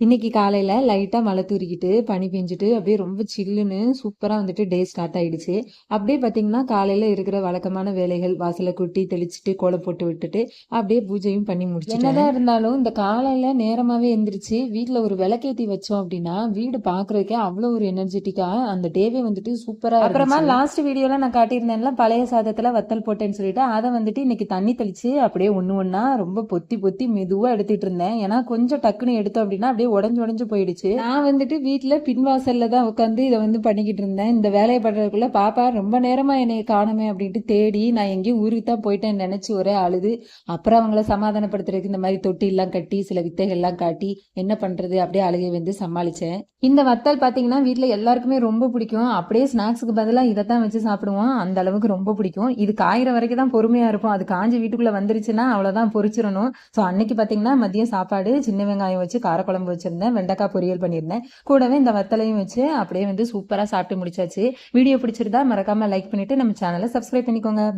இன்னைக்கு காலையில லைட்டா மழை தூறிக்கிட்டு பனி பெஞ்சிட்டு அப்படியே ரொம்ப சில்லுன்னு சூப்பரா வந்துட்டு டே ஸ்டார்ட் ஆயிடுச்சு. அப்படியே பாத்தீங்கன்னா காலையில இருக்கிற வழக்கமான வேலைகள் வாசலை கூட்டி தெளிச்சுட்டு கோலம் போட்டு விட்டுட்டு அப்படியே பூஜையும் பண்ணி முடிச்சு என்னதான் இருந்தாலும் இந்த காலையில நேரமாவே எந்திரிச்சு வீட்டுல ஒரு விளக்கேத்தி வச்சோம் அப்படின்னா வீடு பாக்குறதுக்கே அவ்வளவு ஒரு எனர்ஜெட்டிக்கா அந்த டேவே வந்துட்டு சூப்பரா அப்புறமா லாஸ்ட் வீடியோல நான் காட்டியிருந்தேன்ல பழைய சாதத்துல வத்தல் போட்டேன்னு சொல்லிட்டு அதை வந்துட்டு இன்னைக்கு தண்ணி தெளிச்சு அப்படியே ஒண்ணு ஒண்ணா ரொம்ப பொத்தி பொத்தி மெதுவா எடுத்துட்டு இருந்தேன். ஏன்னா கொஞ்சம் டக்குன்னு எடுத்தோம் அப்படின்னா அப்படியே உடஞ்சு உடஞ்சு போயிடுச்சு. நான் வந்துட்டு வீட்டில் பின்வாசல்ல தான் உட்காந்து இதை வந்து பண்ணிக்கிட்டு இருந்தேன். இந்த வேலையை பண்றதுக்குள்ள பாப்பா ரொம்ப நேரமா என்னை காணுமே அப்படின்ட்டு தேடி நான் எங்கேயும் ஊருக்கு தான் போயிட்டேன்னு நினச்சி ஒரே அழுது. அப்புறம் அவங்கள சமாதானப்படுத்துறதுக்கு இந்த மாதிரி தொட்டிலாம் கட்டி சில வித்தைகள்லாம் காட்டி என்ன பண்றது? அப்படியே அழுகை வந்து சமாளிச்சேன். இந்த வத்தல் பார்த்தீங்கன்னா வீட்டில் எல்லாருக்குமே ரொம்ப பிடிக்கும். அப்படியே ஸ்நாக்ஸுக்கு பதிலாக இதை தான் வச்சு சாப்பிடுவோம். அந்த அளவுக்கு ரொம்ப பிடிக்கும். இது காயிற வரைக்கும் தான் பொறுமையா இருக்கும் அது காஞ்சி வீட்டுக்குள்ள வந்துருச்சுன்னா அவ்வளோதான் பொறிச்சிடணும். ஸோ அன்னைக்கு பார்த்தீங்கன்னா மதியம் சாப்பாடு சின்ன வெங்காயம் வச்சு காரக்குழம்பு வச்சு வச்சுருந்தேன். வெண்டைக்காய் பொரியல் பண்ணியிருந்தேன். கூடவே இந்த வத்தலையும் வச்சு அப்படியே வந்து சூப்பரா சாப்பிட்டு முடிச்சாச்சு. வீடியோ பிடிச்சிருந்தா மறக்காம லைக் பண்ணிட்டு நம்ம சேனலை சப்ஸ்கிரைப் பண்ணிக்கோங்க.